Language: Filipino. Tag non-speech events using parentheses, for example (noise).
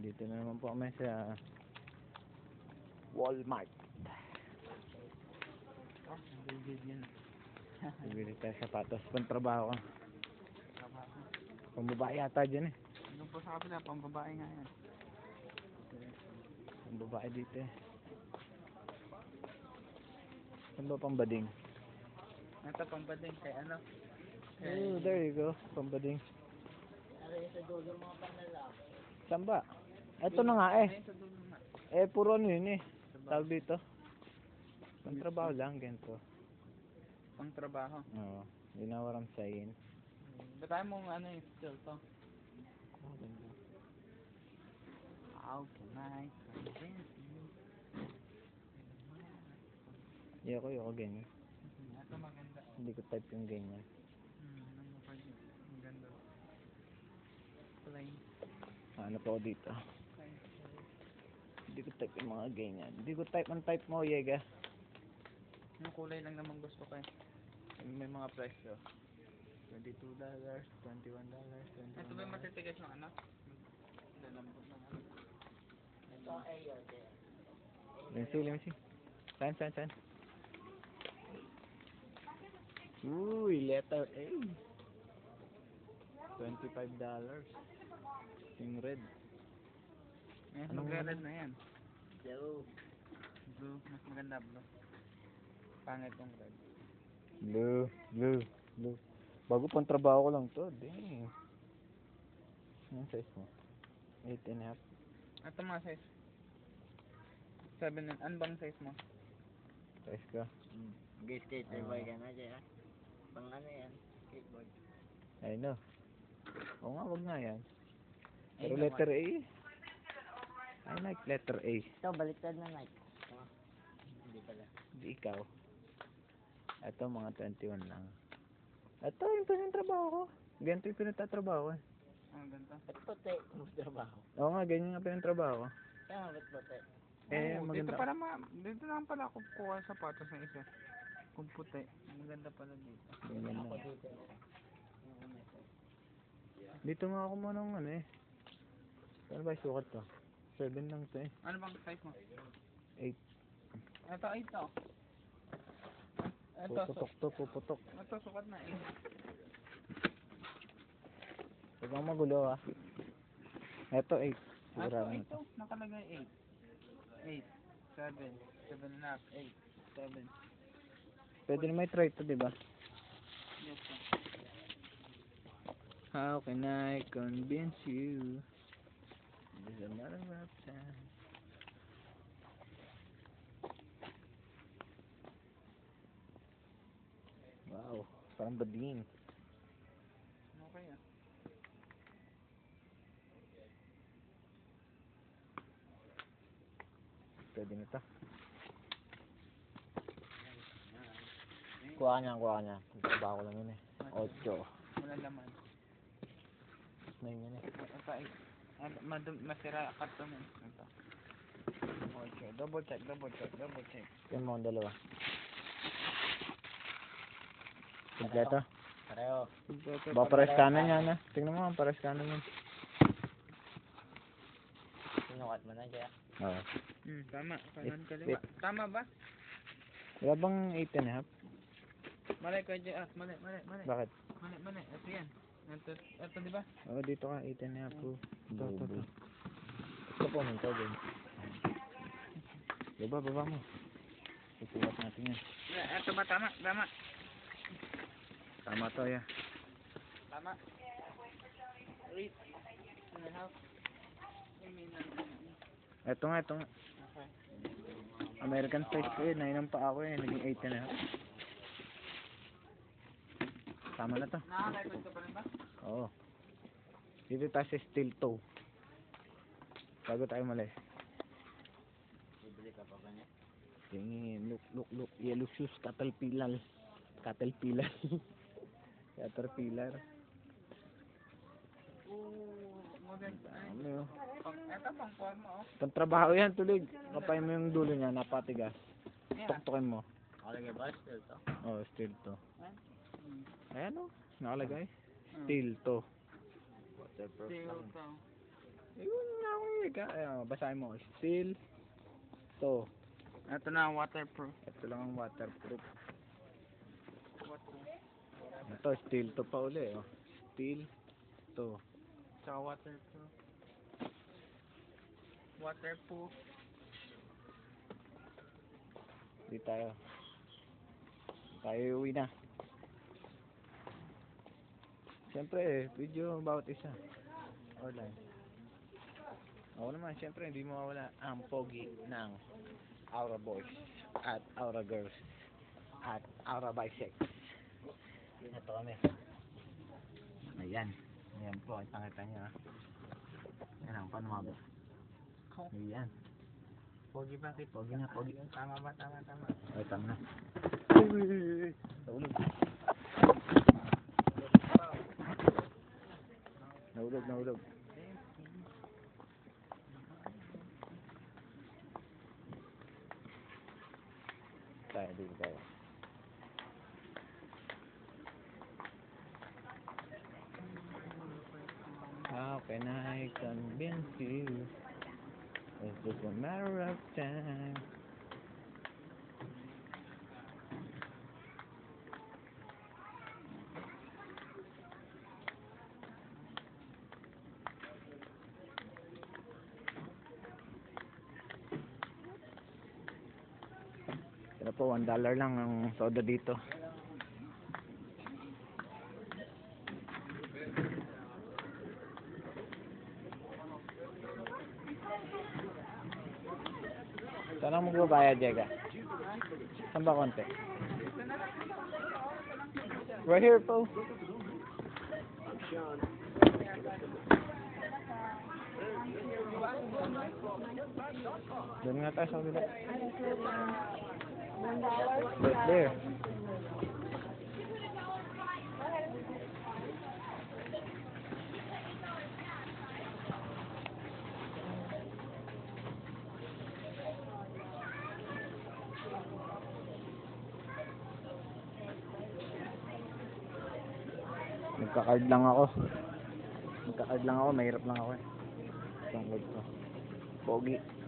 Dito na naman po kami sa Walmart. Oh, nagigid yan. Bibili tayo sapatos. Pantrabaho ka. Pambabae yata dyan eh. Doon po sa kapila, pang babae nga yan. Pambabae dito eh. Saan ba pambading? Ito pang bading kay ano? Oh, there you go. Pambading. Saan ba? Ito na nga eh. Eh, puro ano yun eh. Tawag dito. Pantrabaho lang, ganito. Pang trabaho. Oo. Ginawaran sa in. Ba't tayo mong ano yung skill to? How can I convince you? Hindi ako yung ganyan. Hindi ko type yung ganyan. Hmm, ano pa yun? Ang ganda. Plain. Ano pa ako dito? Hindi ko type yung mga ganyan. Hindi ko type ang type mo, Yega. Yung kulay lang naman gusto ko eh. May mga presyo. $22, $21, $21. Ito ba yung matitigas ng ano? Lalambot ng ano? Ito ay Let me see, let me see. Saan, saan, saan? Uy, letter A. $25. Yung red. Eh, Anong magre-red na yan. Blue. Blue. Mas maganda blue. Pangit yung red. Blue, blue, blue. Bago pang trabaho ko lang to. Dang. Anong size mo? 8 and a half. Ito mga size. Seven and, ano bang size mo? Size ka. Mm. Gay skater Ah. boy ka na dyan. Pang ano yan? Skateboard. I know. Oo nga, wag nga yan. Ay, Pero naman. letter A. I like letter A. Ito, baliktad na Nike. Oh. Hindi pala. Hindi ikaw. Ito, mga 21 lang. Ito, yung pinagtrabaho ko. Ganito yung pinagtatrabaho ko. eh. Ang ganda. Ba't puti? Mas trabaho. Oo nga, ganyan nga pinagtrabaho ko. Kaya nga ba't puti? Eh, Oo, maganda. Dito pala ma dito lang pala ako kuha sa sapatos ng isa. Kung puti. Ang ganda pala dito. Ganyan Ako lang. dito. Ito. Dito nga ako muna ng ano eh. Ano ba yung sukat to? 7 lang to eh. Ano bang size mo? 8. Ito, ito. Ito, su Puputok to, puputok. ito sukat na eh. Huwag kang magulo ah. Ito 8. Ito, Sigurado na ito. to. Nakalagay 8. 8. 7. 7 and a half. 8. 7. Pwede na may try to, di ba? How can I convince you? It's a matter of time. Wow, parang bading. Okay ah. Pwede nito. Kuha niya, kuha niya. Trabaho ko lang yun eh. Ocho. Wala laman. Na yun eh. Masira karton eh. Ito. Okay, double check, double check, double check. Yan mo ang dalawa. Kompleto? Pareho. Ba pares kanan yan ah. Tingnan mo, pares kanan yan. Sinukat mo na dyan. Oo. Hmm, tama. Kanan kaliwa. Tama ba? Wala bang 8 and a half? Mali ka dyan. Ah, mali, mali, mali. Bakit? Mali, mali. Ito yan. Ito, ito di ba? Oo, dito ka, 8 and a half. oh. Ito, ito, ito. Ito po, minto din. Baba, baba mo. Isulat natin yan. Eh, Ito ba tama? Tama. Tama to, ya. Tama. Eight and a half. I mean, ano, Ito nga, ito nga. Okay. American size ko eh. Nainom pa ako eh. Naging 8 and a half. Tama na to. Nakaka-record ka pa rin ba? Oo. Dito tayo sa steel toe. Bago tayo malis. Bibili ka pa ba niya? Tingin, look, look, look. Yellow shoes, caterpillar. Caterpillar. (laughs) Caterpillar. Oo, Ano pang, ito pang forma oh. Pantrabaho yan, tulig. Kapay mo yung dulo niya, napatigas. Tuktukin mo. Nakalagay ba? Still to? Oh, steel to. Hmm. Ayan o, nakalagay. Hmm. Steel to. Waterproof Steel lang. to. Yun nga ako eh. Teka, ayun, basahin mo. Steel. To. Ito na, waterproof. Ito lang ang waterproof. Ito, steel to pa uli. Oh. Steel to. Tsaka waterproof. Waterproof. Di tayo. Tayo uwi na. Siyempre, video bawat isa. Online. Ako naman, siyempre, hindi mawawala ang pogi ng Aura Boys at Aura Girls at Aura Bisex. Ito kami. Ayan. Ayan po, ang tangita niya. Ayan ang panumaba. Ayan. Pogi ba? Pogi na, pogi. Tama ba? Tama, tama. Ay, tama na. Nahulog. Nahulog, nahulog. Tayo, dito tayo. How can I convince you? It's just a matter of time. Po, one dollar lang ang soda dito. Saan ang magbabayad, Jega? Saan ba konti? Right here, po. Doon nga tayo sa kabila. Right there. Nagka-card lang ako. Nagka-card lang ako, mahirap lang ako eh. Isang card ko. Pogi.